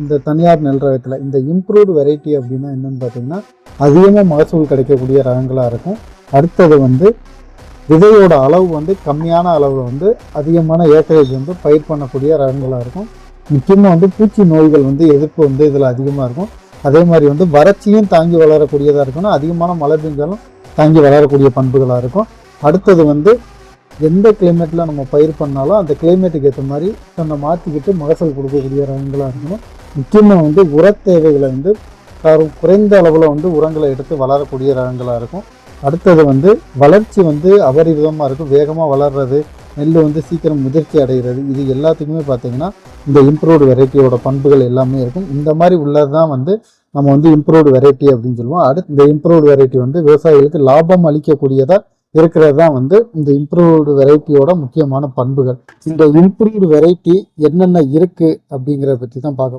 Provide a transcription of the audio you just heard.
இந்த தனியார் நெல் ரகத்தில் இந்த இம்ப்ரூவ்டு வெரைட்டி அப்படின்னா என்னென்னு பார்த்தீங்கன்னா அதிகமாக மகசூல் கிடைக்கக்கூடிய ரகங்களாக இருக்கும். அடுத்தது வந்து விதையோட அளவு வந்து கம்மியான அளவில் வந்து அதிகமான ஏக்கரேஜ் வந்து பயிர் பண்ணக்கூடிய ரகங்களாக இருக்கும். முக்கியமாக வந்து பூச்சி நோய்கள் வந்து எதிர்ப்பு வந்து இதில் அதிகமாக இருக்கும். அதே மாதிரி வந்து வறட்சியும் தாங்கி வளரக்கூடியதாக இருக்கணும் அதிகமான மழை பெஞ்சாலும் தாங்கி வளரக்கூடிய பண்புகளாக இருக்கும். அடுத்தது வந்து எந்த கிளைமேட்டில் நம்ம பயிர் பண்ணாலும் அந்த கிளைமேட்டுக்கு ஏற்ற மாதிரி தன்னை மாற்றிக்கிட்டு மகசூல் கொடுக்கக்கூடிய ரகங்களாக இருக்கணும். முக்கியமாக வந்து உர தேவைகளை வந்து குறைந்த அளவில் வந்து உரங்களை எடுத்து வளரக்கூடிய ரகங்களாக இருக்கும். அடுத்தது வந்து வளர்ச்சி வந்து அபரிவிதமாக இருக்கும். வேகமாக வளர்றது நெல் வந்து சீக்கிரம் முதிர்ச்சி அடைகிறது இது எல்லாத்துக்குமே பார்த்தீங்கன்னா இந்த இம்ப்ரூவ்டு வெரைட்டியோட பண்புகள் எல்லாமே இருக்கும். இந்த மாதிரி உள்ளது தான் வந்து நம்ம வந்து இம்ப்ரூவ்டு வெரைட்டி அப்படின்னு சொல்லுவோம். அடுத்து இந்த இம்ப்ரூவ்டு வெரைட்டி வந்து விவசாயிகளுக்கு லாபம் அளிக்கக்கூடியதாக இருக்கிறது தான் வந்து இந்த இம்ப்ரூவ்டு வெரைட்டியோட முக்கியமான பண்புகள். இந்த இம்ப்ரூவ்டு வெரைட்டி என்னென்ன இருக்குது அப்படிங்கிறத பற்றி தான் பார்க்க